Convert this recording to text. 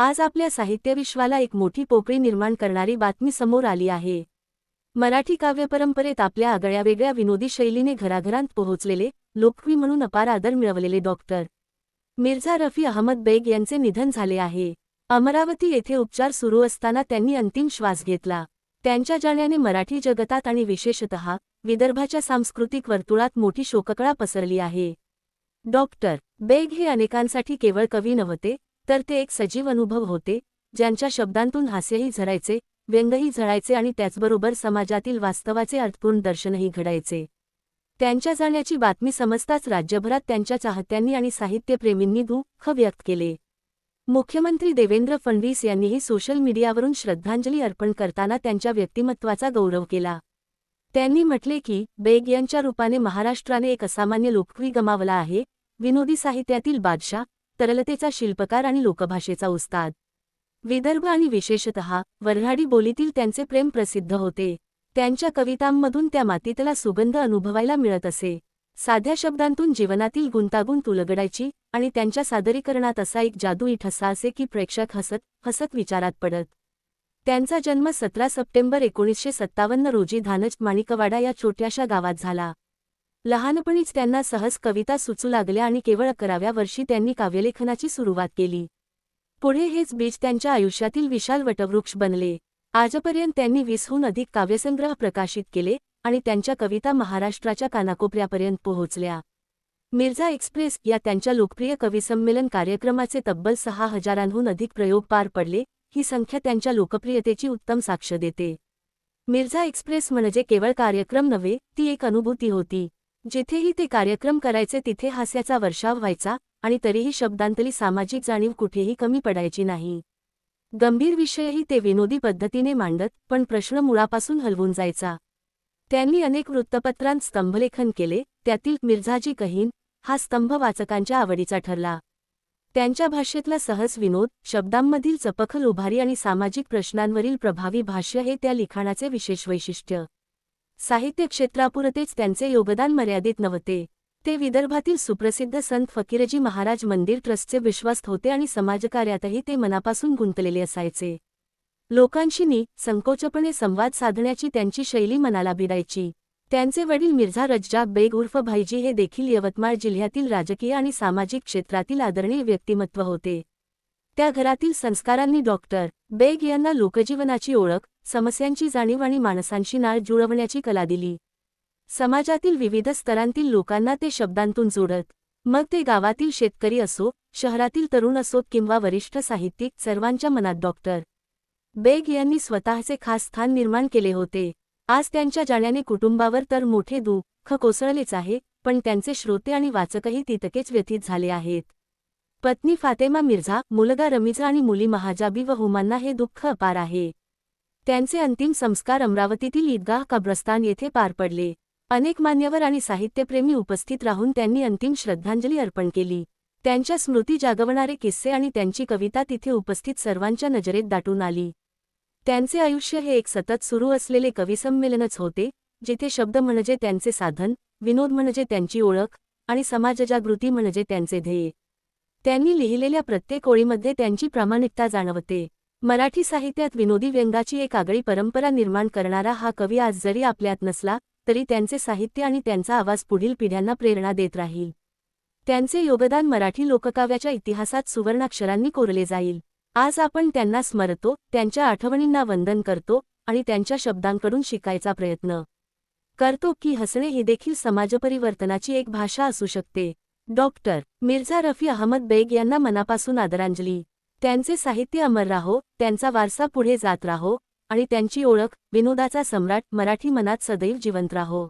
आज आपल्या साहित्यविश्वाला एक मोठी पोकळी निर्माण करणारी बातमी समोर आली आहे. मराठी काव्यपरंपरेत आपल्या आगळ्या वेगळ्या विनोदी शैलीने घराघरांत पोहोचलेले लोकप्रिय म्हणून अपार आदर मिळवलेले डॉक्टर मिर्झा रफी अहमद बेग यांचे निधन झाले आहे. अमरावती येथे उपचार सुरू असताना त्यांनी अंतिम श्वास घेतला. त्यांच्या जाण्याने मराठी जगतात आणि विशेषतः विदर्भाच्या सांस्कृतिक वर्तुळात मोठी शोककळा पसरली आहे. डॉक्टर बेग हे अनेकांसाठी केवळ कवी नव्हते तर ते एक सजीव अनुभव होते ज्यांच्या शब्दांतून हास्यही झरायचे व्यंगही झळायचे आणि त्याचबरोबर समाजातील वास्तवाचे अर्थपूर्ण दर्शनही घडायचे. त्यांच्या जाण्याची बातमी समजताच राज्यभरात त्यांच्या चाहत्यांनी आणि साहित्यप्रेमींनी दुःख व्यक्त केले. मुख्यमंत्री देवेंद्र फडणवीस यांनीही सोशल मीडियावरून श्रद्धांजली अर्पण करताना त्यांच्या व्यक्तिमत्वाचा गौरव केला. त्यांनी म्हटले की बेग यांच्या रूपाने महाराष्ट्राने एक असामान्य लोकप्रिय गमावला आहे विनोदी साहित्यातील बादशाह तरलतेचा शिल्पकार आणि लोकभाषेचा उस्ताद. विदर्भ आणि विशेषतः वऱ्हाडी बोलीतील त्यांचे प्रेम प्रसिद्ध होते. त्यांच्या कवितांमधून त्या मातीतला सुगंध अनुभवायला मिळत असे. साध्या शब्दांतून जीवनातील गुंतागुंत उलगडायची आणि त्यांच्या सादरीकरणात असा एक जादूई ठसा असे की प्रेक्षक हसत हसत विचारात पडत. त्यांचा जन्म सतरा सप्टेंबर एकोणीसशे सत्तावन्न रोजी धानज माणिकवाडा या छोट्याशा गावात झाला. लहानपणीच त्यांना सहज कविता सुचू लागल्या आणि केवळ अकराव्या वर्षी त्यांनी काव्यलेखनाची सुरुवात केली. पुढे हेच बीज त्यांच्या आयुष्यातील विशाल वटवृक्ष बनले. आजपर्यंत त्यांनी वीसहून अधिक काव्यसंग्रह प्रकाशित केले आणि त्यांच्या कविता महाराष्ट्राच्या कानाकोपऱ्यापर्यंत पोहोचल्या. मिर्झा एक्सप्रेस या त्यांच्या लोकप्रिय कविसंमेलन कार्यक्रमाचे तब्बल सहा हजारांहून अधिक प्रयोग पार पडले ही संख्या त्यांच्या लोकप्रियतेची उत्तम साक्ष देते. मिर्झा एक्सप्रेस म्हणजे केवळ कार्यक्रम नव्हे ती एक अनुभूती होती. जिथेही ते कार्यक्रम करायचे तिथे हास्याचा वर्षाव व्हायचा आणि तरीही शब्दांतली सामाजिक जाणीव कुठेही कमी पडायची नाही. गंभीर विषयही ते विनोदी पद्धतीने मांडत पण प्रश्न मुळापासून हलवून जायचा. त्यांनी अनेक वृत्तपत्रांत स्तंभलेखन केले त्यातील मिर्झाजी कहीन हा स्तंभ वाचकांच्या आवडीचा ठरला. त्यांच्या भाषेतला सहज विनोद शब्दांमधील चपखल उभारी आणि सामाजिक प्रश्नांवरील प्रभावी भाष्य हे त्या लिखाणाचे विशेष वैशिष्ट्य. साहित्य क्षेत्रापुरतेच त्यांचे योगदान मर्यादित नव्हते. ते विदर्भातील सुप्रसिद्ध संत फकीरजी महाराज मंदिर ट्रस्टचे विश्वास्त होते आणि समाजकार्यातही ते मनापासून गुंतलेले असायचे. लोकांशी नी संकोचपणे संवाद साधण्याची त्यांची शैली मनाला भिडायची. त्यांचे वडील मिर्झा रज्जा बेग उर्फ भाईजी हे देखील यवतमाळ जिल्ह्यातील राजकीय आणि सामाजिक क्षेत्रातील आदरणीय व्यक्तिमत्व होते. त्या घरातील संस्कारांनी डॉक्टर बेग यांना लोकजीवनाची ओळख समस्यांची जाणीव आणि माणसांशी नाळ जुळवण्याची कला दिली. समाजातील विविध स्तरांतील लोकांना ते शब्दांतून जोडत मग ते गावातील शेतकरी असो शहरातील तरुण असोत किंवा वरिष्ठ साहित्यिक सर्वांच्या मनात डॉक्टर बेग यांनी स्वतःचे खास स्थान निर्माण केले होते. आज त्यांच्या जाण्याने कुटुंबावर तर मोठे दुःख कोसळलेच आहे पण त्यांचे श्रोते आणि वाचकही तितकेच व्यथित झाले आहेत. पत्नी फातेमा मिर्झा मुलगा रमिजा आणि मुली महाजाबी व हुमांना हे दुःख अपार आहे. त्यांचे अंतिम संस्कार अमरावतीतील ईदगाह कब्रस्तान येथे पार पडले. अनेक मान्यवर आणि साहित्यप्रेमी उपस्थित राहून त्यांनी अंतिम श्रद्धांजली अर्पण केली. त्यांच्या स्मृती जागवणारे किस्से आणि त्यांची कविता तिथे उपस्थित सर्वांच्या नजरेत दाटून आली. त्यांचे आयुष्य हे एक सतत सुरू असलेले कविसंमेलनच होते जिथे शब्द म्हणजे त्यांचे साधन विनोद म्हणजे त्यांची ओळख आणि समाजजागृती म्हणजे त्यांचे ध्येय. त्यांनी लिहिलेल्या प्रत्येक ओळीमध्ये त्यांची प्रामाणिकता जाणवते. मराठी साहित्यात विनोदी व्यंगाची एक आगळी परंपरा निर्माण करणारा हा कवी आज जरी आपल्यात नसला तरी त्यांचे साहित्य आणि त्यांचा आवाज पुढील पिढ्यांना प्रेरणा देत राहील. त्यांचे योगदान मराठी लोककाव्याच्या इतिहासात सुवर्णाक्षरांनी कोरले जाईल. आज आपण त्यांना स्मरतो त्यांच्या आठवणींना वंदन करतो आणि त्यांच्या शब्दांकडून शिकायचा प्रयत्न करतो की हसणे ही देखील समाजपरिवर्तनाची एक भाषा असू शकते. डॉक्टर मिर्झा रफी अहमद बेग यांना मनापासून आदरांजली. त्यांचे साहित्य अमर राहो त्यांचा वारसा पुढे जात राहो आणि त्यांची ओळख विनोदाचा सम्राट मराठी मनात सदैव जिवंत राहो.